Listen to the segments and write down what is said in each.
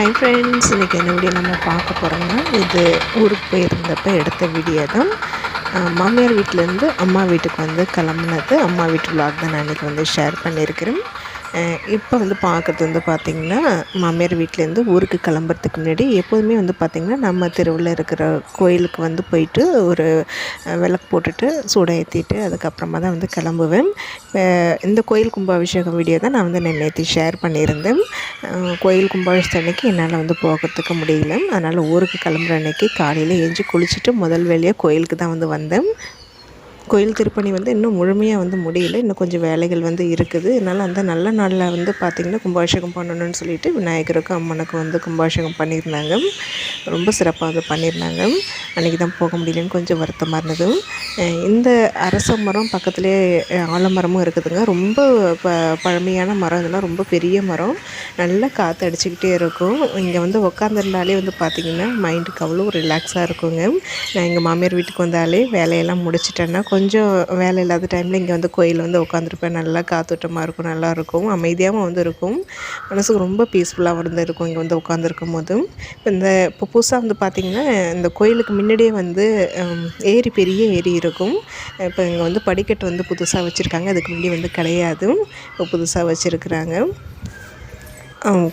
Hi friends இன்றைக்கி என்ன video நம்ம பார்க்க போகிறோம்னா இது ஊருக்கு போயிருந்தப்போ எடுத்த வீடியோ தான். மாமியார் வீட்டிலேருந்து அம்மா வீட்டுக்கு வந்து கிளம்புனது. அம்மா வீட்டு விளாக் தான் நான் இன்றைக்கி வந்து ஷேர் பண்ணியிருக்கிறேன். இப்போ வந்து பார்க்குறது வந்து பார்த்திங்கன்னா மாமியார் வீட்டிலேருந்து ஊருக்கு கிளம்புறதுக்கு முன்னாடி எப்போதுமே வந்து பார்த்திங்கன்னா நம்ம தெருவில் இருக்கிற கோயிலுக்கு வந்து போயிட்டு ஒரு விளக்கு போட்டுட்டு சூடம் ஏற்றிட்டு அதுக்கப்புறமா தான் வந்து கிளம்புவேன். இப்போ இந்த கோயில் கும்பாபிஷேகம் வீடியோ தான் நான் வந்து நேற்று ஷேர் பண்ணியிருந்தேன். கோயில் கும்பாபிஷேகம் அன்னைக்கு என்னால் வந்து போகிறதுக்கு முடியல. அதனால் ஊருக்கு கிளம்புற அன்னைக்கு காலையில் ஏஞ்சி குளிச்சுட்டு முதல் வேலையாக கோயிலுக்கு தான் வந்து வந்தேன். கோயில் திருப்பணி வந்து இன்னும் முழுமையாக வந்து முடியல. இன்னும் கொஞ்சம் வேலைகள் வந்து இருக்குது. அதனால் அந்த நல்ல நாளில் வந்து பார்த்திங்கன்னா கும்பாபிஷேகம் பண்ணணும்னு சொல்லிட்டு விநாயகருக்கும் அம்மனுக்கும் வந்து கும்பாபிஷேகம் பண்ணியிருந்தாங்க. ரொம்ப சிறப்பாக வந்து பண்ணியிருந்தாங்க. அன்றைக்கி தான் போக முடியலன்னு கொஞ்சம் வருத்தமாக இருந்தது. இந்த அரச மரம் பக்கத்துலேயே ஆலமரமும் இருக்குதுங்க. ரொம்ப ப பழமையான மரம். இதெல்லாம் ரொம்ப பெரிய மரம். நல்லா காற்று அடிச்சுக்கிட்டே இருக்கும். இங்கே வந்து உட்காந்துருந்தாலே வந்து பார்த்திங்கன்னா மைண்டுக்கு அவ்வளோ ரிலாக்ஸாக இருக்குங்க. நான் எங்கள் மாமியார் வீட்டுக்கு வந்தாலே வேலையெல்லாம் முடிச்சிட்டேன்னா கொஞ்சம் கொஞ்சம் வேலை இல்லாத டைமில் இங்கே வந்து கோயில் வந்து உட்காந்துருப்பேன் நல்லா காத்தோட்டமாக இருக்கும் நல்லா இருக்கும். அமைதியாகவும் வந்து இருக்கும். மனசுக்கு ரொம்ப பீஸ்ஃபுல்லாக வந்து இருக்கும் இங்கே வந்து உட்காந்துருக்கும் போதும் இப்போ இந்த இப்போ புதுசாக வந்து பார்த்திங்கன்னா இந்த கோயிலுக்கு முன்னாடியே வந்து ஏரி பெரிய ஏரி இருக்கும். இப்போ இங்கே வந்து படிக்கட்டு வந்து புதுசாக வச்சுருக்காங்க. அதுக்கு முன்னாடி வந்து கிடையாது. இப்போ புதுசாக வச்சுருக்குறாங்க.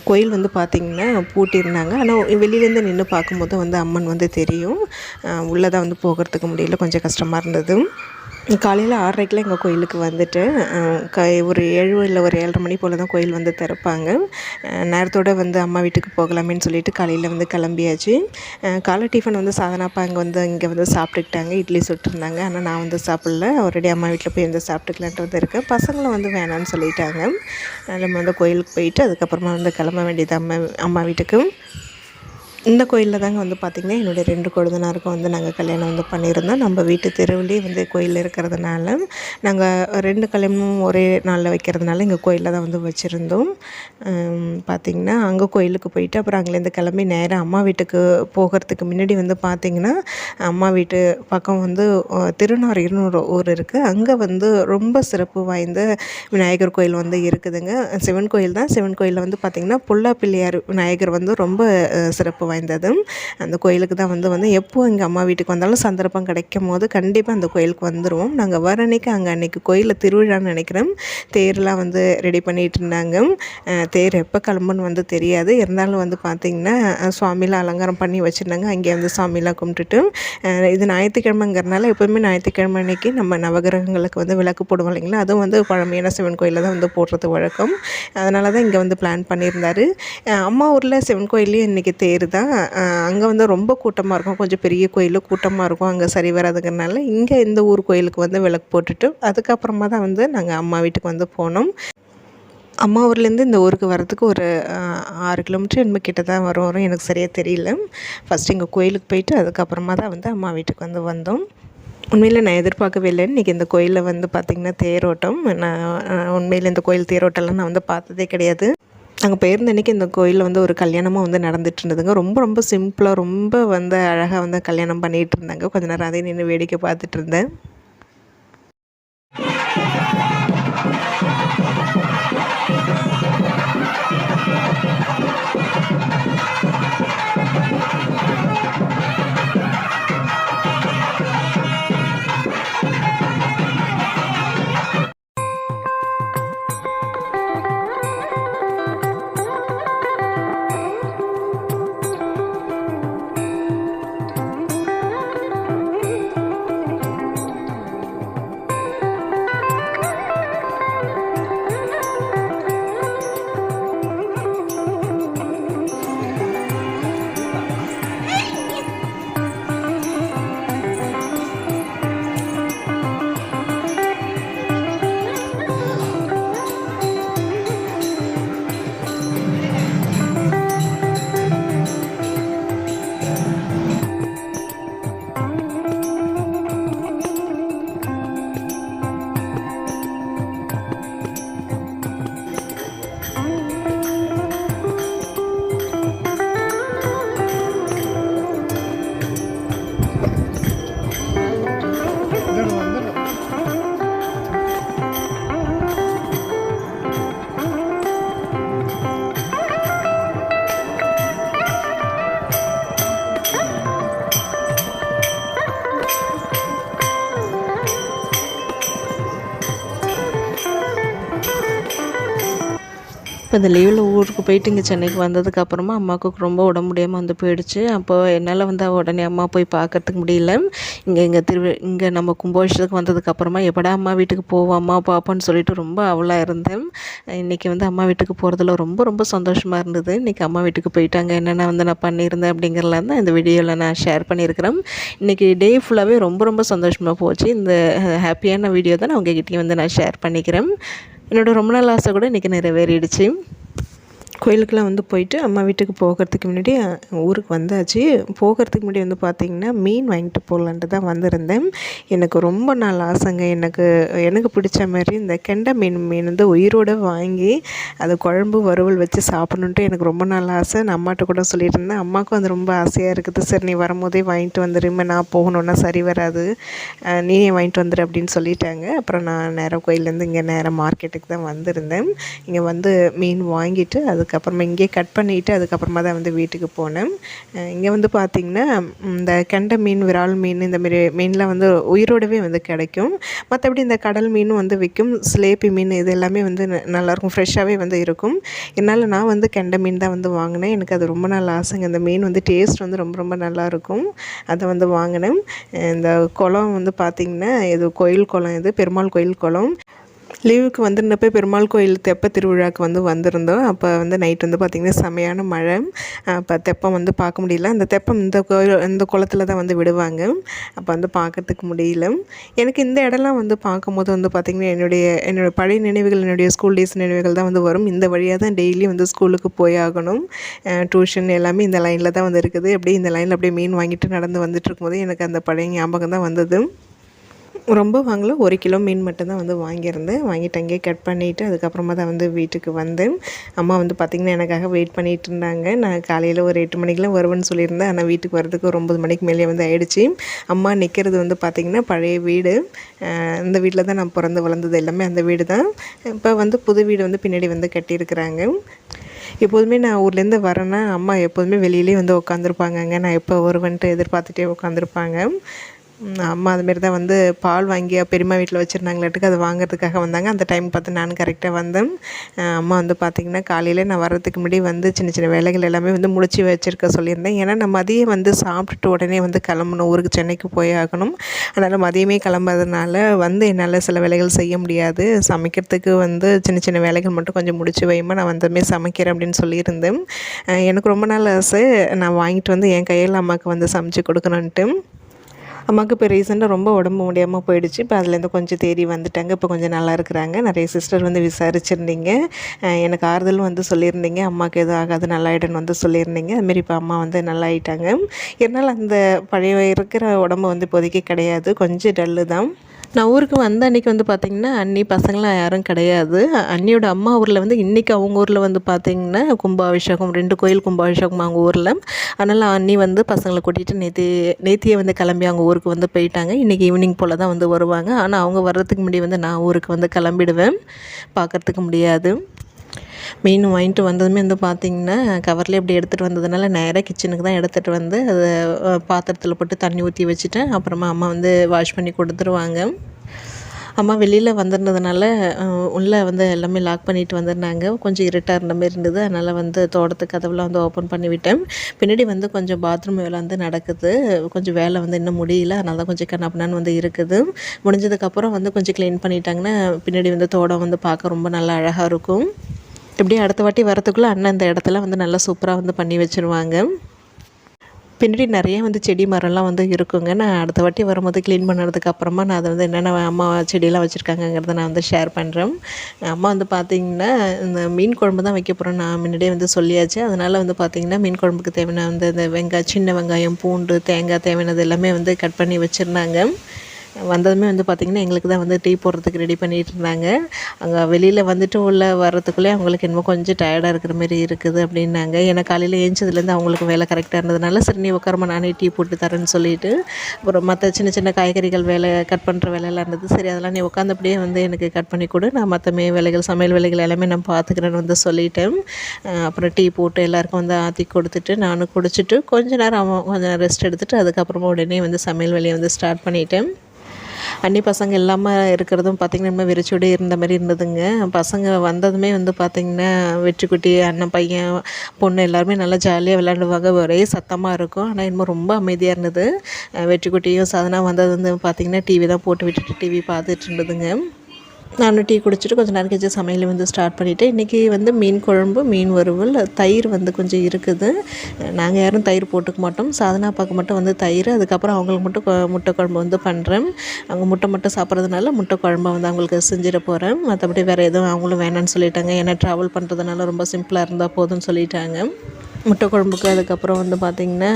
கோயில் வந்து பார்த்திங்கன்னா பூட்டியிருந்தாங்க. ஆனால் வெளியிலேருந்து நின்று பார்க்கும்போது வந்து அம்மன் வந்து தெரியும். உள்ளே தான் வந்து போகிறதுக்கு முடியல. கொஞ்சம் கஷ்டமாக இருந்தது. காலையில் ஆறரைக்கெலாம் எங்கள் கோயிலுக்கு வந்துட்டு க ஒரு ஏழு இல்லை ஒரு ஏழரை மணி போல் தான் கோயில் வந்து திறப்பாங்க. நேரத்தோடு நேரத்தோட வந்து அம்மா வீட்டுக்கு போகலாமேன்னு சொல்லிட்டு காலையில் வந்து கிளம்பியாச்சு. காலை டிஃபன் வந்து சாதனாப்பா அங்கே வந்து இங்கே வந்து சாப்பிட்டுக்கிட்டாங்க. இட்லி சுட்டுருந்தாங்க. ஆனால் நான் வந்து சாப்பிடல. ஆல்ரெடி அம்மா வீட்டில் போய் வந்து சாப்பிட்டுக்கலான்ட்டு வந்து இருக்கேன் பசங்களும் வந்து வேணான்னு சொல்லிட்டாங்க. நம்ம வந்து கோயிலுக்கு போயிட்டு அதுக்கப்புறமா வந்து கிளம்ப வேண்டியது அம்மா அம்மா வீட்டுக்கு. இந்த கோயிலில் தாங்க வந்து பார்த்திங்கன்னா என்னுடைய ரெண்டு கொழுந்தனாருக்கும் வந்து நாங்கள் கல்யாணம் வந்து பண்ணியிருந்தோம். நம்ம வீட்டு தெருவுலேயே வந்து கோயில் இருக்கிறதுனால நாங்கள் ரெண்டு கல்யாணமும் ஒரே நாளில் வைக்கிறதுனால எங்கள் கோயிலில் தான் வந்து வச்சுருந்தோம். பார்த்திங்கன்னா அங்கே கோயிலுக்கு போயிட்டு அப்புறம் அங்கேருந்து கிளம்பி நேராக அம்மா வீட்டுக்கு போகிறதுக்கு முன்னாடி வந்து பார்த்திங்கன்னா அம்மா வீட்டு பக்கம் வந்து அஹ், ஒரு ஊர் இருக்குது அங்கே வந்து ரொம்ப சிறப்பு வாய்ந்த விநாயகர் கோயில் வந்து இருக்குதுங்க. சிவன் கோயில் தான். சிவன் கோயிலில் வந்து பார்த்திங்கன்னா புல்லா பிள்ளையார் விநாயகர் வந்து ரொம்ப சிறப்பு வாய்ந்த வாய்ந்தது அந்த கோயிலுக்கு தான் வந்து வந்து எப்போ எங்கள் அம்மா வீட்டுக்கு வந்தாலும் சந்தர்ப்பம் கிடைக்கும் போது கண்டிப்பாக அந்த கோயிலுக்கு வந்துடுவோம் நாங்கள் வர அன்னைக்கு அங்கே அன்றைக்கி கோயிலில் திருவிழான்னு நினைக்கிறோம். தேர்லாம் வந்து ரெடி பண்ணிகிட்டு இருந்தாங்க. தேர் எப்போ கிளம்புன்னு வந்து தெரியாது. இருந்தாலும் வந்து பார்த்திங்கன்னா சுவாமிலாம் அலங்காரம் பண்ணி வச்சுருந்தாங்க. அங்கே வந்து சாமிலாம் கும்பிட்டுட்டு இது ஞாயிற்றுக்கிழமைங்கிறனால எப்போவுமே ஞாயிற்றுக்கிழமை அன்னைக்கு நம்ம நவகிரகங்களுக்கு வந்து விளக்கு போடுவோம் இல்லைங்களா? அதுவும் வந்து பழமையான சிவன் கோயிலில் தான் வந்து போடுறது வழக்கம். அதனால தான் இங்கே வந்து பிளான் பண்ணியிருந்தாரு. அம்மா ஊரில் சிவன் கோயிலையும் இன்றைக்கி தேர் தான் அங்கே வந்து ரொம்ப கூட்டமாக இருக்கும். கொஞ்சம் பெரிய கோயில் கூட்டமாக இருக்கும். அங்கே சரி வராதுங்கிறனால இங்கே இந்த ஊர் கோயிலுக்கு வந்து விளக்கு போட்டுட்டு அதுக்கப்புறமா தான் வந்து நாங்கள் அம்மா வீட்டுக்கு வந்து போனோம். அம்மா ஊர்லேருந்து இந்த ஊருக்கு வரதுக்கு ஒரு ஆறு கிலோமீட்டர் என்னமோ கிட்ட தான் வரும். வரும். எனக்கு சரியாக தெரியல. ஃபஸ்ட்டு இங்கே கோயிலுக்கு போயிட்டு அதுக்கப்புறமா தான் வந்து அம்மா வீட்டுக்கு வந்து வந்தோம். உண்மையில் நான் எதிர்பார்க்கவே இல்லை. இன்றைக்கி இந்த கோயிலில் வந்து பார்த்திங்கன்னா தேரோட்டம். நான் உண்மையில் இந்த கோயில் தேரோட்டம்லாம் நான் வந்து பார்த்ததே கிடையாது. நாங்கள் போயிருந்த அன்றைக்கி இந்த கோயிலில் வந்து ஒரு கல்யாணமாக வந்து நடந்துட்டு இருந்ததுங்க. ரொம்ப ரொம்ப சிம்பிளாக ரொம்ப வந்து அழகாக வந்து கல்யாணம் பண்ணிகிட்டு இருந்தாங்க. கொஞ்ச நேரம் அதே நின்று வேடிக்கை பார்த்துட்டு இருந்தேன். இப்போ இந்த லீவில் ஊருக்கு போயிட்டு இங்கே சென்னைக்கு வந்ததுக்கப்புறமா அம்மாவுக்கு ரொம்ப உடம்பு முடியாமல் வந்து போயிடுச்சு. அப்போ என்னால் வந்து உடனே அம்மா போய் பார்க்கறதுக்கு முடியல. இங்கே இங்கே திரு இங்கே நம்ம கும்பாபிஷத்துக்கு வந்ததுக்கப்புறமா எப்படா அம்மா வீட்டுக்கு போவோம் அம்மா பார்ப்போன்னு சொல்லிட்டு ரொம்ப அவளாக இருந்தேன். இன்றைக்கி வந்து அம்மா வீட்டுக்கு போகிறதுல ரொம்ப ரொம்ப சந்தோஷமாக இருந்தது. இன்றைக்கி அம்மா வீட்டுக்கு போயிட்டாங்க. என்னென்ன வந்து நான் பண்ணியிருந்தேன் அப்படிங்கிறலாம் தான் இந்த வீடியோவில் நான் ஷேர் பண்ணியிருக்கிறேன். இன்றைக்கி டே ஃபுல்லாகவே ரொம்ப ரொம்ப சந்தோஷமாக போச்சு. இந்த ஹாப்பியான வீடியோ தான் நான் உங்ககிட்டயும் வந்து நான் ஷேர் பண்ணிக்கிறேன். என்னோடய ரொம்ப நாள் ஆசை கூட இன்றைக்கி நிறைவேறிடுச்சு. கோயிலுக்கெலாம் வந்து போயிட்டு அம்மா வீட்டுக்கு போகிறதுக்கு முன்னாடி ஊருக்கு வந்தாச்சு. போகிறதுக்கு முன்னாடி வந்து பார்த்திங்கன்னா மீன் வாங்கிட்டு போகலான்ட்டு தான் வந்திருந்தேன். எனக்கு ரொம்ப நாள் ஆசைங்க. எனக்கு எனக்கு பிடிச்ச மாதிரி இந்த கெண்டை மீன் மீன் வந்து உயிரோடு வாங்கி அது குழம்பு வறுவல் வச்சு சாப்பிட்ணுன்ட்டு எனக்கு ரொம்ப நாள் ஆசை. நான் அம்மாட்ட கூட சொல்லிட்டு இருந்தேன் அம்மாவுக்கும் அது ரொம்ப ஆசையாக இருக்குது. சரி நீ வரும்போதே வாங்கிட்டு வந்துடுமே நான் போகணுன்னா சரி வராது. நீயே வாங்கிட்டு வந்துடு அப்படின்னு சொல்லிட்டாங்க. அப்புறம் நான் நேரம் கோயிலேருந்து இங்கே நேரம் மார்க்கெட்டுக்கு தான் வந்திருந்தேன். இங்கே வந்து மீன் வாங்கிட்டு அது அதுக்கப்புறமா இங்கேயே கட் பண்ணிவிட்டு அதுக்கப்புறமா தான் வந்து வீட்டுக்கு போனேன். இங்கே வந்து பார்த்திங்கன்னா இந்த கெண்டை மீன் விரால் மீன் இந்த மாரி மீன்லாம் வந்து உயிரோடவே வந்து கிடைக்கும். மற்றபடி இந்த கடல் மீனும் வந்து விற்கும் சிலேபி மீன் இது எல்லாமே வந்து நல்லாயிருக்கும் ஃப்ரெஷ்ஷாகவே வந்து இருக்கும். என்னால் நான் வந்து கெண்டை மீன் தான் வந்து வாங்கினேன். எனக்கு அது ரொம்ப நாள் ஆசைங்க. இந்த மீன் வந்து டேஸ்ட் வந்து ரொம்ப ரொம்ப நல்லாயிருக்கும் அதை வந்து வாங்கினேன். இந்த குளம் வந்து பார்த்திங்கன்னா இது கோயில் குளம் இது. பெருமாள் கோயில் குளம். லீவுக்கு வந்திருந்தப்போ பெருமாள் கோயில் தெப்ப திருவிழாவுக்கு வந்து வந்திருந்தோம். அப்போ வந்து நைட் வந்து பார்த்திங்கன்னா செமையான மழை. அப்போ தெப்பம் வந்து பார்க்க முடியல. அந்த தெப்பம் இந்த கோயில் இந்த குளத்தில் தான் வந்து விடுவாங்க. அப்போ வந்து பார்க்கறதுக்கு முடியல. எனக்கு இந்த இடம்லாம் வந்து பார்க்கும்போது வந்து பார்த்திங்கன்னா என்னுடைய என்னோடய பழைய நினைவுகள் என்னுடைய ஸ்கூல் டேஸ் நினைவுகள் தான் வந்து வரும். இந்த வழியாக தான் டெய்லி வந்து ஸ்கூலுக்கு போய் ஆகணும். டியூஷன் எல்லாமே இந்த லைனில் தான் வந்து இருக்குது. அப்படியே இந்த லைனில் அப்படியே மீன் வாங்கிட்டு நடந்து வந்துட்டு இருக்கும்போது எனக்கு அந்த பழைய ஞாபகம் தான் வந்தது. ரொம்ப வாங்கல. ஒரு கிலோ மீன் மட்டும்தான் வந்து வாங்கியிருந்தேன். வாங்கிட்டு அங்கேயே கட் பண்ணிவிட்டு அதுக்கப்புறமா தான் வந்து வீட்டுக்கு வந்தேன். அம்மா வந்து பார்த்திங்கன்னா எனக்காக வெயிட் பண்ணிகிட்டு இருந்தாங்க. நான் காலையில் ஒரு எட்டு மணிக்கெலாம் வருவேன்னு சொல்லியிருந்தேன். ஆனால் வீட்டுக்கு வரதுக்கு ஒரு ஒம்பது மணிக்கு மேலே வந்து ஆயிடுச்சு. அம்மா நிற்கிறது வந்து பார்த்திங்கன்னா பழைய வீடு. இந்த வீட்டில் தான் நான் பிறந்து வளர்ந்தது எல்லாமே அந்த வீடு தான். இப்போ வந்து புது வீடு வந்து பின்னாடி வந்து கட்டியிருக்கிறாங்க. எப்போதுமே நான் ஊர்லேருந்து வரேன்னா அம்மா எப்போதுமே வெளியிலே வந்து உட்காந்துருப்பாங்கங்க நான் எப்போ வருவேன்ட்டு எதிர்பார்த்துட்டே உட்காந்துருப்பாங்க அம்மா அதுமாரி தான் வந்து பால் வாங்கி பெரியம்மா வீட்டில் வச்சுருந்தாங்களாட்டுக்கு அது வாங்குறதுக்காக வந்தாங்க. அந்த டைம் பார்த்து நான் கரெக்டாக வந்தேன். அம்மா வந்து பார்த்திங்கன்னா காலையில் நான் வர்றதுக்கு முன்னாடி வந்து சின்ன சின்ன வேலைகள் எல்லாமே வந்து முடிச்சு வச்சுருக்க சொல்லியிருந்தேன். ஏன்னா நான் மதியம் வந்து சாப்பிட்டுட்டு உடனே வந்து கிளம்பணும். ஊருக்கு சென்னைக்கு போய் ஆகணும். அதனால் மதியமே கிளம்புறதுனால வந்து என்னால் சில வேலைகள் செய்ய முடியாது. சமைக்கிறதுக்கு வந்து சின்ன சின்ன வேலைகள் மட்டும் கொஞ்சம் முடிச்சு வைமா நான் வந்தமே சமைக்கிறேன் அப்படின்னு சொல்லியிருந்தேன். எனக்கு ரொம்ப நாள் ஆசை. நான் வாங்கிட்டு வந்து என் கையில் அம்மாவுக்கு வந்து சமைச்சு கொடுக்கணுன்ட்டு அம்மாவுக்கு இப்போ ரீசெண்டாக ரொம்ப உடம்பு முடியாமல் போயிடுச்சு. இப்போ அதுலேருந்து கொஞ்சம் தேடி வந்துட்டாங்க. இப்போ கொஞ்சம் நல்லா இருக்கிறாங்க. நிறைய சிஸ்டர் வந்து விசாரிச்சிருந்தீங்க. எனக்கு ஆறுதலும் வந்து சொல்லியிருந்தீங்க. அம்மாவுக்கு எதுவும் ஆகாது நல்லாயிடுன்னு வந்து சொல்லியிருந்தீங்க. அதுமாரி இப்போ அம்மா வந்து நல்லா ஆயிட்டாங்க இருந்தாலும் அந்த பழைய இருக்கிற உடம்பு வந்து இப்போதைக்கு கிடையாது. கொஞ்சம் டல்லு தான். நான் ஊருக்கு வந்த அன்றைக்கி வந்து பார்த்திங்கன்னா அண்ணி பசங்களாம் யாரும் கிடையாது. அண்ணியோட அம்மா ஊரில் வந்து இன்றைக்கி அவங்க ஊரில் வந்து பார்த்திங்கன்னா கும்பாபிஷேகம் ரெண்டு கோயில் கும்பாபிஷேகம் அவங்க ஊரில். அதனால் அண்ணி வந்து பசங்களை கூட்டிகிட்டு நேத்தி நேத்தியே வந்து கிளம்பி அவங்க ஊருக்கு வந்து போயிட்டாங்க. இன்றைக்கி ஈவினிங் போல் தான் வந்து வருவாங்க. ஆனால் அவங்க வர்றதுக்கு முன்னாடி வந்து நான் ஊருக்கு வந்து கிளம்பிடுவேன். பார்க்குறதுக்கு முடியாது. மீன் வாங்கிட்டு வந்ததுமே வந்து பார்த்திங்கன்னா கவரில் இப்படி எடுத்துகிட்டு வந்ததுனால நேராக கிச்சனுக்கு தான் எடுத்துகிட்டு வந்து அதை பாத்திரத்தில் போட்டு தண்ணி ஊற்றி வச்சுட்டேன். அப்புறமா அம்மா வந்து வாஷ் பண்ணி கொடுத்துருவாங்க. அம்மா வெளியில் வந்திருந்ததுனால உள்ளே வந்து எல்லாமே லாக் பண்ணிட்டு வந்திருந்தாங்க. கொஞ்சம் இருட்டாக இருந்த மாதிரி இருந்தது. அதனால் வந்து தோட்டத்து கதவுலாம் வந்து ஓப்பன் பண்ணிவிட்டேன் பின்னாடி வந்து கொஞ்சம் பாத்ரூம் வேலை வந்து நடக்குது. கொஞ்சம் வேலை வந்து இன்னும் முடியல. அதனால தான் கொஞ்சம் கண்ணப்பண்ணான்னு வந்து இருக்குது. முடிஞ்சதுக்கப்புறம் வந்து கொஞ்சம் க்ளீன் பண்ணிட்டாங்கன்னா பின்னாடி வந்து தோட்டம் வந்து பார்க்க ரொம்ப நல்லா அழகாக இருக்கும். எப்படியும் அடுத்த வாட்டி வரத்துக்குள்ளே அண்ணன் இந்த இடத்துல வந்து நல்லா சூப்பராக வந்து பண்ணி வச்சுருவாங்க. பின்னாடி நிறைய வந்து செடி மரம்லாம் வந்து இருக்குங்க. நான் அடுத்த வாட்டி வரும்போது க்ளீன் பண்ணுறதுக்கு அப்புறமா நான் அதை வந்து என்னென்ன அம்மா செடியெல்லாம் வச்சுருக்காங்கங்கிறத நான் வந்து ஷேர் பண்ணுறேன் அம்மா வந்து பார்த்திங்கன்னா இந்த மீன் குழம்பு தான் வைக்க போகிறேன் நான் முன்னாடியே வந்து சொல்லியாச்சு. அதனால் வந்து பார்த்திங்கன்னா மீன் குழம்புக்கு தேவையான வந்து இந்த வெங்காயம் சின்ன வெங்காயம் பூண்டு தேங்காய் தேவையானது எல்லாமே வந்து கட் பண்ணி வச்சுருந்தாங்க. வந்ததுமே வந்து பார்த்திங்கன்னா எங்களுக்கு தான் வந்து டீ போடுறதுக்கு ரெடி பண்ணிகிட்டு இருந்தாங்க. அங்கே வெளியில் வந்துட்டு உள்ளே வர்றதுக்குள்ளே அவங்களுக்கு என்னமோ கொஞ்சம் டயர்டாக இருக்கிற மாதிரி இருக்குது அப்படின்னாங்க. ஏன்னா காலையில் ஏஞ்சதுலேருந்து அவங்களுக்கு வேலை கரெக்டாக இருந்ததுனால சரி நீ உட்காரமா நானே டீ போட்டு தரேன்னு சொல்லிட்டு அப்புறம் மற்ற சின்ன சின்ன காய்கறிகள் வேலை கட் பண்ணுற வேலையெல்லாம் இருந்தது. சரி அதெல்லாம் நீ உட்காந்தபடியே வந்து எனக்கு கட் பண்ணி கொடு. நான் மற்ற மே வேலைகள் சமையல் வேலைகள் எல்லாமே நான் பார்த்துக்கிறேன்னு வந்து சொல்லிட்டேன். அப்புறம் டீ போட்டு எல்லாருக்கும் வந்து ஆற்றி கொடுத்துட்டு நானும் குடிச்சிட்டு கொஞ்ச நேரம் அவன் கொஞ்சம் ரெஸ்ட் எடுத்துகிட்டு அதுக்கப்புறமா உடனே வந்து சமையல் வேலையை வந்து ஸ்டார்ட் பண்ணிட்டேன். அன்னி பசங்க இல்லாமல் இருக்கிறதும் பார்த்திங்கன்னா வெறிச்சோடி இருந்த மாதிரி இருந்ததுங்க. பசங்க வந்ததுமே வந்து பார்த்திங்கன்னா வெற்றிக்குட்டி அண்ணன் பையன் பொண்ணு எல்லாருமே நல்லா ஜாலியாக விளையாடுவாங்க. ஒரே சத்தமாக இருக்கும். ஆனால் இன்னும் ரொம்ப அமைதியாக இருந்தது. வெற்றிக்குட்டியும் சாதனா வந்தது வந்து பார்த்திங்கன்னா டிவி தான் போட்டு விட்டுட்டு டிவி பார்த்துட்டு இருந்ததுங்க. நானும் டீ குடிச்சிட்டு கொஞ்சம் நேரம் கழிச்சு சமையல் வந்து ஸ்டார்ட் பண்ணிவிட்டேன் இன்றைக்கி வந்து மீன் குழம்பு மீன் வறுவல் தயிர் வந்து கொஞ்சம் இருக்குது. நாங்கள் யாரும் தயிர் போட்டுக்க மாட்டோம். சாதனா பார்க்க மட்டும் வந்து தயிர் அதுக்கப்புறம் அவங்களுக்கு மட்டும் கொ- முட்டை குழம்பு வந்து பண்ணுறேன் அவங்க முட்டை மட்டும் சாப்பிட்றதுனால முட்டை குழம்பு வந்து அவங்களுக்கு செஞ்சிட போகிறேன் மற்றபடி வேறு எதுவும் அவங்களும் வேணான்னு சொல்லிட்டாங்க. ஏன்னா ட்ராவல் பண்ணுறதுனால ரொம்ப சிம்பிளாக இருந்தால் போதும்னு சொல்லிட்டாங்க. முட்டை குழம்புக்கு அதுக்கப்புறம் வந்து பார்த்திங்கன்னா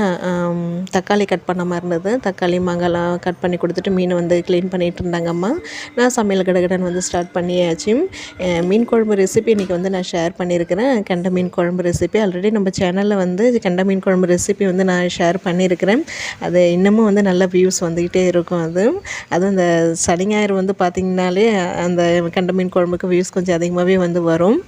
தக்காளி கட் பண்ண மாதிரி இருந்தது. தக்காளி மாங்காய்லாம் கட் பண்ணி கொடுத்துட்டு மீன் வந்து க்ளீன் பண்ணிகிட்டு இருந்தாங்க அம்மா. நான் சமையல் கடகடன் வந்து ஸ்டார்ட் பண்ணியாச்சு. மீன் குழம்பு ரெசிபி இன்றைக்கி வந்து நான் ஷேர் பண்ணியிருக்கிறேன். கெண்டை மீன் குழம்பு ரெசிபி ஆல்ரெடி நம்ம சேனலில் வந்து கெண்டை மீன் குழம்பு ரெசிபி வந்து நான் ஷேர் பண்ணியிருக்கிறேன். அது இன்னமும் வந்து நல்ல வியூஸ் வந்துக்கிட்டே இருக்கும் அது. அதுவும் இந்த சனி ஞாயிறு வந்து பார்த்திங்கனாலே அந்த கெண்டை மீன் குழம்புக்கு வியூஸ் கொஞ்சம் அதிகமாகவே வந்து வரும்.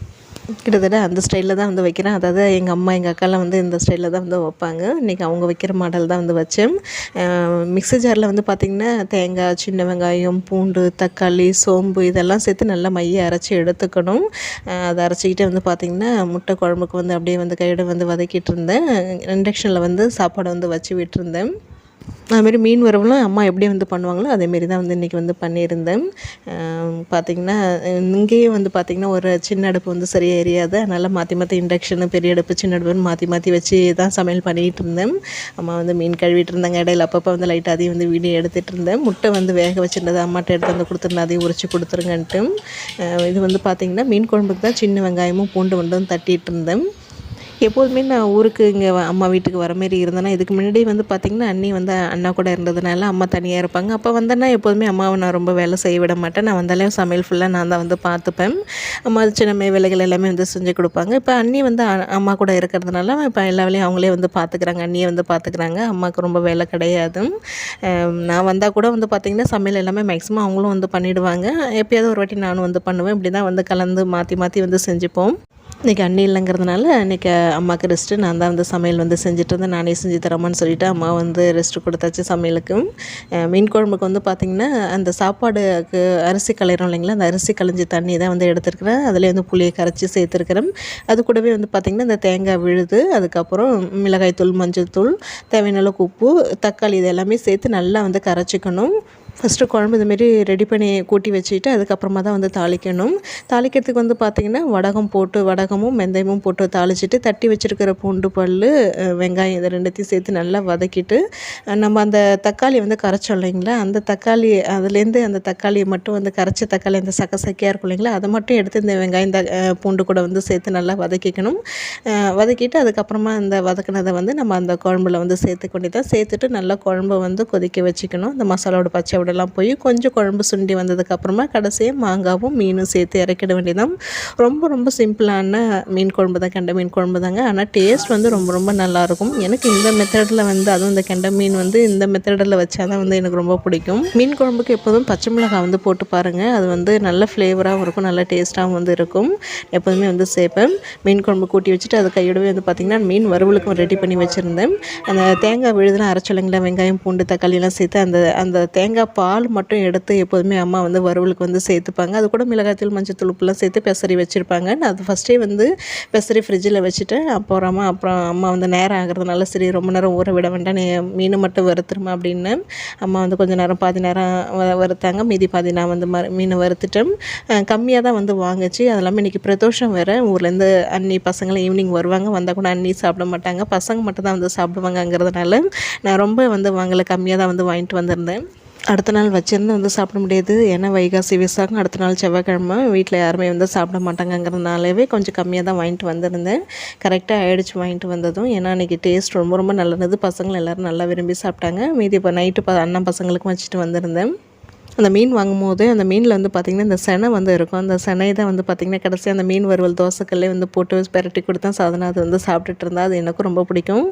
கிட்டத்தட்ட அந்த ஸ்டைலில் தான் வந்து வைக்கிறேன். அதாவது எங்கள் அம்மா எங்கள் அக்காலாம் வந்து இந்த ஸ்டைலில் தான் வந்து வைப்பாங்க. இன்றைக்கி அவங்க வைக்கிற மாடல் தான் வந்து வச்சேன். மிக்ஸி ஜாரில் வந்து பார்த்திங்கன்னா தேங்காய் சின்ன வெங்காயம் பூண்டு தக்காளி சோம்பு இதெல்லாம் சேர்த்து நல்லா மைய அரைச்சி எடுத்துக்கணும். அதை அரைச்சிக்கிட்டே வந்து பார்த்திங்கன்னா முட்டை குழம்புக்கு வந்து அப்படியே வந்து கையோட வந்து வதக்கிட்டு இருந்தேன். இண்டக்ஷனில் வந்து சாப்பாடு வந்து வச்சு விட்டுருந்தேன். அதுமாரி மீன் வறுவலும் அம்மா எப்படி வந்து பண்ணுவாங்களோ அதேமாரி தான் வந்து இன்றைக்கி வந்து பண்ணியிருந்தேன். பார்த்திங்கன்னா இங்கேயே வந்து பார்த்திங்கன்னா ஒரு சின்ன அடுப்பு வந்து சரியாக எரியாது. அதனால் மாற்றி மாற்றி இண்டக்ஷனு பெரிய அடுப்பு சின்ன அடுப்புன்னு மாற்றி மாற்றி வச்சு தான் சமையல் பண்ணிகிட்டு இருந்தேன். அம்மா வந்து மீன் கழுவிட்டு இருந்தாங்க. இடையில அப்பப்போ வந்து லைட்டாக அதையும் வந்து வீடியோ எடுத்துகிட்டு இருந்தேன். முட்டை வந்து வேக வச்சுருந்தது அம்மாட்ட எடுத்து வந்து கொடுத்துருந்தேன். அதையும் உரிச்சு கொடுத்துருங்கன்ட்டு. இது வந்து பார்த்திங்கன்னா மீன் குழம்புக்கு தான் சின்ன வெங்காயமும் பூண்டு வந்து தட்டிகிட்டு இருந்தேன். எப்போதுமே நான் ஊருக்கு இங்கே அம்மா வீட்டுக்கு வர மாரி இருந்தேன்னா இதுக்கு முன்னாடி வந்து பார்த்திங்கன்னா அண்ணி வந்து அண்ணா கூட இருந்ததுனால அம்மா தனியாக இருப்பாங்க. அப்போ வந்தேன்னா எப்போதுமே அம்மாவை நான் ரொம்ப வேலை செய்ய விட மாட்டேன். நான் வந்தாலே சமையல் ஃபுல்லாக நான் தான் வந்து பார்த்துப்பேன் அம்மா சின்ன வேலைகள் எல்லாமே வந்து செஞ்சு கொடுப்பாங்க. இப்போ அண்ணி வந்து அம்மா கூட இருக்கிறதுனால இப்போ எல்லா வேலையும் அவங்களே வந்து பார்த்துக்கிறாங்க அண்ணியை வந்து பார்த்துக்கிறாங்க அம்மாவுக்கு ரொம்ப வேலை கிடையாது. நான் வந்தால் கூட வந்து பார்த்திங்கன்னா சமையல் எல்லாமே மேக்ஸிமம் அவங்களும் வந்து பண்ணிவிடுவாங்க எப்பயாவது ஒரு வாட்டி நானும் வந்து பண்ணுவேன். இப்படி தான் வந்து கலந்து மாற்றி மாற்றி வந்து செஞ்சுப்போம். இன்றைக்கி அண்ணி இல்லைங்கிறதுனால இன்றைக்கி அம்மாவுக்கு ரெஸ்ட்டு நான் தான் வந்து சமையல் வந்து செஞ்சுட்டு இருந்தேன் நானே செஞ்சு தரமான்னு சொல்லிவிட்டு அம்மா வந்து ரெஸ்ட்டு கொடுத்தாச்சு சமையலுக்கும். மீன் குழம்புக்கு வந்து பார்த்திங்கன்னா அந்த சாப்பாடுக்கு அரிசி கலையிறோம் இல்லைங்களா? அந்த அரிசி களைஞ்சி தண்ணி தான் வந்து எடுத்துருக்கிறேன். அதிலே வந்து புளியை கரைச்சி சேர்த்துருக்கிறேன். அது கூடவே வந்து பார்த்திங்கன்னா இந்த தேங்காய் விழுது அதுக்கப்புறம் மிளகாய் தூள் மஞ்சள் தூள் தேவையான அளவுக்கு உப்பு தக்காளி இது எல்லாமே சேர்த்து நல்லா வந்து கரைச்சிக்கணும். ஃபஸ்ட்டு குழம்பு இதுமாரி ரெடி பண்ணி கூட்டி வச்சுட்டு அதுக்கப்புறமா தான் வந்து தாளிக்கணும். தாளிக்கிறதுக்கு வந்து பார்த்திங்கன்னா வடகம் போட்டு வடகமும் வெந்தயமும் போட்டு தாளிச்சிட்டு தட்டி வச்சுருக்கிற பூண்டு பல் வெங்காயம் இதை ரெண்டுத்தையும் சேர்த்து நல்லா வதக்கிட்டு நம்ம அந்த தக்காளி வந்து கரைச்சோம் இல்லைங்களா? அந்த தக்காளி அதுலேருந்து அந்த தக்காளியை மட்டும் வந்து கரைச்ச தக்காளி அந்த சக்கசக்கையாக இருக்கும் இல்லைங்களா? அதை மட்டும் எடுத்து இந்த வெங்காயம் த பூண்டு கூட வந்து சேர்த்து நல்லா வதக்கிக்கணும். வதக்கிட்டு அதுக்கப்புறமா அந்த வதக்கினதை வந்து நம்ம அந்த குழம்புல வந்து சேர்த்து கொண்டு தான் சேர்த்துட்டு நல்லா குழம்பு வந்து கொதிக்க வச்சுக்கணும். இந்த மசாலாவோட பச்சை விடலாம் போய் கொஞ்சம் குழம்பு சுண்டி வந்ததுக்கப்புறமா கடைசியாக மாங்காவும் மீனும் சேர்த்து இறக்கிட வேண்டியதான் ரொம்ப ரொம்ப சிம்பிளான மீன் குழம்பு தான் கெண்டை மீன் குழம்பு தாங்க ஆனால் டேஸ்ட் வந்து ரொம்ப ரொம்ப நல்லாயிருக்கும். எனக்கு இந்த மெத்தடில் வந்து அதுவும் இந்த கெண்டை மீன் வந்து இந்த மெத்தடில் வச்சா தான் வந்து எனக்கு ரொம்ப பிடிக்கும். மீன் குழம்புக்கு எப்போதும் பச்சை மிளகாய் வந்து போட்டு பாருங்கள் அது வந்து நல்ல ஃப்ளேவராகவும் இருக்கும் நல்ல டேஸ்ட்டாகவும் வந்து இருக்கும். எப்போதுமே வந்து சேர்ப்பேன். மீன் குழம்பு கூட்டி வச்சுட்டு அது கையோடவே வந்து பார்த்திங்கன்னா மீன் வறுவலுக்கும் ரெடி பண்ணி வச்சுருந்தேன். அந்த தேங்காய் விழுதுலாம் அரைச்சலைங்களா வெங்காயம் பூண்டு தக்காளி சேர்த்து அந்த அந்த தேங்காய் பால் மட்டும் எடுத்து எப்போதுமே அம்மா வந்து வறுவலுக்கு வந்து சேர்த்துப்பாங்க. அது கூட மிளகாய்த்தூள் மஞ்சள் உப்புலாம் சேர்த்து பெசரி வச்சுருப்பாங்க. நான் அது ஃபஸ்ட்டே வந்து பெசரி ஃப்ரிட்ஜில் வச்சுட்டேன். அப்புறமா அப்புறம் அம்மா வந்து நேரம் ஆகிறதுனால சரி ரொம்ப நேரம் ஊற விட வேண்டாம். நீ மீன் மட்டும் வறுத்துருமா அப்படின்னு அம்மா வந்து கொஞ்சம் நேரம் பாதி நேரம் வ- வறுத்தாங்க. மீதி பாதி நான் வந்து மறு மீனை வறுத்துட்டேன். கம்மியாக தான் வந்து வாங்குச்சு. அது இல்லாமல் இன்றைக்கி பிரதோஷம் வேறு. ஊர்லேருந்து அன்னி பசங்களும் ஈவினிங் வருவாங்க. வந்தால் கூட அன்னி சாப்பிட மாட்டாங்க. பசங்க மட்டும் தான் வந்து சாப்பிடுவாங்கங்கிறதுனால நான் ரொம்ப வந்து வாங்கலை. கம்மியாக தான் வந்து வாங்கிட்டு வந்திருந்தேன். அடுத்த நாள் வச்சிருந்து வந்து சாப்பிட முடியாது. ஏன்னா வைகாசி விசாகம் அடுத்த நாள் செவ்வாய்க்கிழமை. வீட்டில் யாருமே வந்து சாப்பிட மாட்டாங்கங்கிறதுனாலவே கொஞ்சம் கம்மியாக தான் வாங்கிட்டு வந்திருந்தேன். கரெக்டாக ஆயிடுச்சு வாங்கிட்டு வந்ததும். ஏன்னா அன்றைக்கி டேஸ்ட் ரொம்ப ரொம்ப நல்லது. பசங்களும் எல்லோரும் நல்லா விரும்பி சாப்பிட்டாங்க. மீதி இப்போ நைட்டு ப அண்ணன் பசங்களுக்கும் வச்சுட்டு வந்திருந்தேன். அந்த மீன் வாங்கும்போது அந்த மீனில் வந்து பார்த்திங்கன்னா இந்த செனை வந்து இருக்கும். அந்த செனை தான் வந்து பார்த்திங்கன்னா கடைசி அந்த மீன் வறுவல் தோசைக்கல்லே வந்து போட்டு பெரட்டி கொடுத்தா சாதனை அது வந்து சாப்பிட்டுட்டு இருந்தா. அது எனக்கும் ரொம்ப பிடிக்கும்.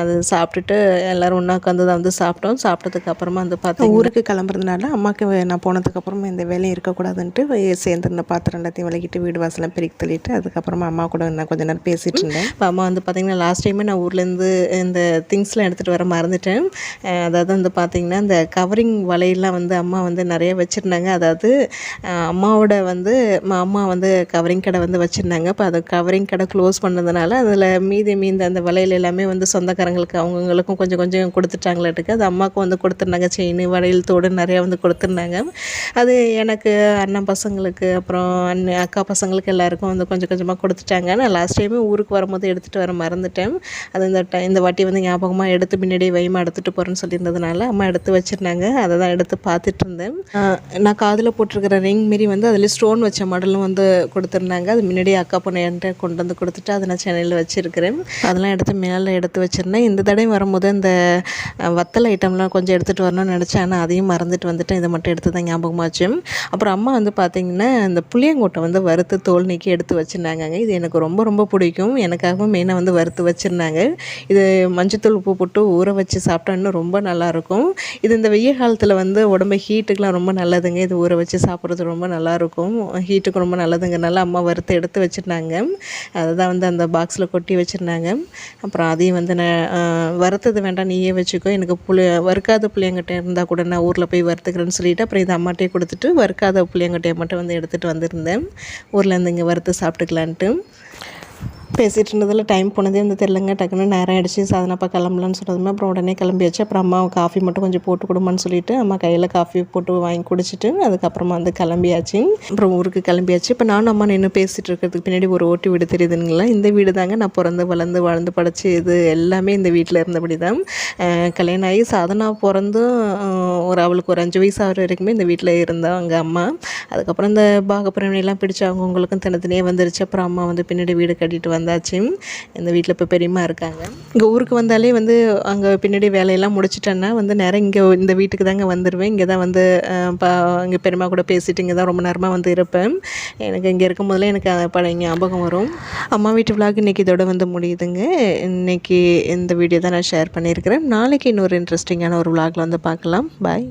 அது சாப்பிட்டுட்டு எல்லோரும் ஒன்றா உட்காந்து தான் வந்து சாப்பிட்டோம். சாப்பிட்டதுக்கு அப்புறமா வந்து பார்த்தா ஊருக்கு கிளம்புறதுனால அம்மாவுக்கு நான் போனதுக்கப்புறமா இந்த வேலையும் இருக்கக்கூடாதுன்ட்டு வே- சேர்ந்திருந்த பாத்திரம் எல்லாத்தையும் விளக்கிட்டு வீடு வாசலாம் பெருக்கி தள்ளிட்டு அதுக்கப்புறமா அம்மா கூட நான் கொஞ்ச நேரம் பேசிகிட்டு இருந்தேன். இப்போ அம்மா வந்து பார்த்திங்கன்னா லாஸ்ட் டைமே நான் ஊர்லேருந்து இந்த திங்ஸ்லாம் எடுத்துகிட்டு வர மறந்துட்டேன். அதாவது வந்து பார்த்திங்கன்னா இந்த கவரிங் வலையெல்லாம் வந்து அம்மா வந்து வந்து நிறைய வச்சுருந்தாங்க. அதாவது அம்மாவோட வந்து அம்மா வந்து கவரிங் கடை வந்து வச்சுருந்தாங்க. இப்போ அதை கவரிங் கடை க்ளோஸ் பண்ணதுனால அதில் மீதி மீந்த அந்த வளையல் எல்லாமே வந்து சொந்தக்காரங்களுக்கு அவங்கவுங்களுக்கும் கொஞ்சம் கொஞ்சம் கொடுத்துட்டாங்களாட்டுக்கு. அது அம்மாவுக்கும் வந்து கொடுத்துருந்தாங்க. செயின் வளையல் தோடு நிறையா வந்து கொடுத்துருந்தாங்க. அது எனக்கு அண்ணன் பசங்களுக்கு அப்புறம் அண்ணன் அக்கா பசங்களுக்கு எல்லாருக்கும் வந்து கொஞ்சம் கொஞ்சமாக கொடுத்துட்டாங்க. நான் லாஸ்ட் டைமே ஊருக்கு வரும்போது எடுத்துகிட்டு வர மறந்துட்டேன். அது இந்த டைம் இந்த வாட்டி வந்து ஞாபகமாக எடுத்து பின்னாடி வைமா எடுத்துகிட்டு போகிறேன்னு சொல்லியிருந்ததுனால அம்மா எடுத்து வச்சுருந்தாங்க. அதை தான் எடுத்து பார்த்துட்டு இருந்தேன். நான் காதில் போட்டிருக்கிற ரிங் மாரி வந்து அதில் ஸ்டோன் வச்ச மாடலும் வந்து கொடுத்துருந்தாங்க. அது முன்னாடி அக்கா பொண்ணு என்கிட்ட கொண்டு வந்து கொடுத்துட்டு அதை நான் சென்னையில் வச்சுருக்கிறேன். அதெல்லாம் எடுத்து மேலே எடுத்து வச்சுருந்தேன். இந்த தடவை வரும்போது அந்த வத்தல் ஐட்டம்லாம் கொஞ்சம் எடுத்துகிட்டு வரணும்னு நினச்சேன். ஆனால் அதையும் மறந்துட்டு வந்துட்டேன். இதை மட்டும் எடுத்து தான் ஞாபகமாச்சு அப்புறம் அம்மா வந்து பார்த்திங்கன்னா இந்த புளியங்கொட்டை வந்து வறுத்து தோல் நீக்கி எடுத்து வச்சுருந்தாங்க இது எனக்கு ரொம்ப ரொம்ப பிடிக்கும். எனக்காகவும் மெயினாக வந்து வறுத்து வச்சுருந்தாங்க. இது மஞ்சத்தூள் உப்பு போட்டு ஊற வச்சு சாப்பிட்டா இன்னும் ரொம்ப நல்லாயிருக்கும் இது இந்த வெய்ய காலத்தில் வந்து உடம்பு ஹீட் ஹீட்டுக்கெலாம் ரொம்ப நல்லதுங்க. இது ஊற வச்சு சாப்பிட்றது ரொம்ப நல்லாயிருக்கும். ஹீட்டுக்கு ரொம்ப நல்லதுங்கிறனால அம்மா வறுத்து எடுத்து வச்சுருந்தாங்க. அதை தான் வந்து அந்த பாக்ஸில் கொட்டி வச்சுருந்தாங்க. அப்புறம் அதையும் வந்து நான் வறுத்தது வேண்டாம் நீயே வச்சுக்கோ. எனக்கு புளி வறுக்காத புளியங்கட்டை இருந்தால் கூட நான் ஊரில் போய் வறுத்துக்கிறேன்னு சொல்லிவிட்டு அப்புறம் இதை அம்மாட்டே கொடுத்துட்டு வறுக்காத புளியங்கட்டையை மட்டும் வந்து எடுத்துகிட்டு வந்திருந்தேன். ஊர்லேருந்து இங்கே வறுத்து சாப்பிட்டுக்கலான்ட்டு. பேசிகிட்டு இருந்ததில் டைம் போனதே வந்து தெரிலங்க டக்குன்னு நேரம் ஆகிடுச்சு சாதனப்பா கிளம்பலான்னு சொன்னதுமே அப்புறம் உடனே கிளம்பியாச்சு அப்புறம் அம்மா காஃபி மட்டும் கொஞ்சம் போட்டு கொடுமான்னு சொல்லிட்டு அம்மா கையில் காஃபி போட்டு வாங்கி குடிச்சிட்டு அதுக்கப்புறமா வந்து கிளம்பியாச்சு. அப்புறம் ஊருக்கு கிளம்பியாச்சு. இப்போ நானும் அம்மா நின்று பேசிகிட்டு இருக்கிறதுக்கு பின்னாடி ஒரு ஓட்டி வீடு தெரியுதுங்களா? இந்த வீடு தாங்க நான் பிறந்து வளர்ந்து வாழ்ந்து படைச்சி இது எல்லாமே இந்த வீட்டில் இருந்தபடி தான் கல்யாணம் ஆகி சாதனா பிறந்தும் ஒரு அவளுக்கு ஒரு அஞ்சு வயசு ஆகிற வரைக்குமே இந்த வீட்டில் இருந்தால் அங்கே அம்மா. அதுக்கப்புறம் இந்த பாகப்பிரமணியெல்லாம் பிடிச்சி அவங்கவுங்களுக்கும் தனித்தனியாக வந்துருச்சு. அப்புறம் அம்மா வந்து பின்னாடி வீடு கட்டிட்டு வந்து வந்தாச்சு இந்த வீட்டில் இப்போ பெரியம்மா இருக்காங்க. இங்கே ஊருக்கு வந்தாலே வந்து அங்கே பின்னாடி வேலையெல்லாம் முடிச்சிட்டேன்னா வந்து நேரம் இங்கே இந்த வீட்டுக்கு தாங்க வந்துடுவேன் இங்கே தான் வந்து பா இங்கே பெரியம்மா கூட பேசிட்டு இங்கே தான் ரொம்ப நேரமாக வந்து இருப்பேன். எனக்கு இங்கே இருக்கும் போதில் எனக்கு பழைய ஞாபகம் வரும். அம்மா வீட்டு விழாக்கு இன்றைக்கி இதோட வந்து முடியுதுங்க. இன்றைக்கி இந்த வீடியோ தான் நான் ஷேர் பண்ணியிருக்கிறேன். நாளைக்கு இன்னொரு இன்ட்ரெஸ்டிங்கான ஒரு விளாகில் வந்து பார்க்கலாம். பாய்